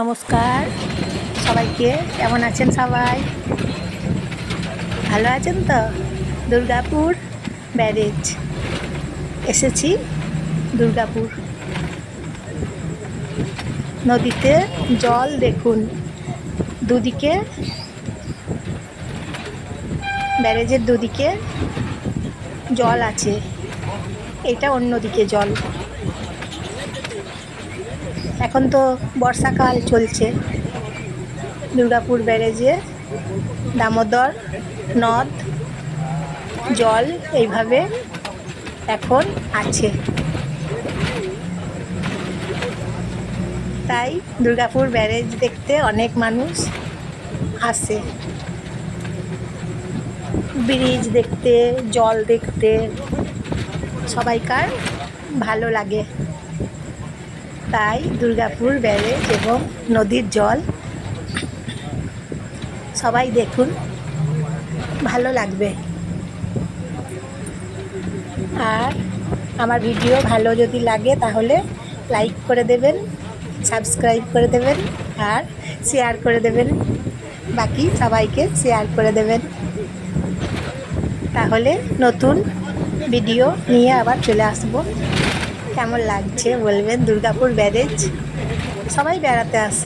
নমস্কার। সবাইকে কেমন আছেন সবাই? ভালো আছেন তো? দুর্গাপুর ব্যারেজ। এসেছি দুর্গাপুর। নদীতে জল দেখুন। দুদিকে ব্যারেজের দুদিকে জল আছে। এটা অন্যদিকে জল। এখন তো বর্ষাকাল চলছে। দুর্গাপুর ব্যারেজে দামোদর, নদ, জল এইভাবে এখন আছে। তাই দুর্গাপুর ব্যারেজ দেখতে অনেক মানুষ আসে। ব্রিজ দেখতে, জল দেখতে সবাইকার ভালো লাগে। তাই দুর্গাপুর ব্যারেজ এবং নদীর জল সবাই দেখুন, ভালো লাগবে। আর আমার ভিডিও ভালো যদি লাগে তাহলে লাইক করে দেবেন, সাবস্ক্রাইব করে দেবেন, আর শেয়ার করে দেবেন। বাকি সবাইকে শেয়ার করে দেবেন। তাহলে নতুন ভিডিও নিয়ে আবার চলে আসব। কেমন লাগছে বলবেন? দুর্গাপুর ব্যারেজ। সবাই বেড়াতে আসে।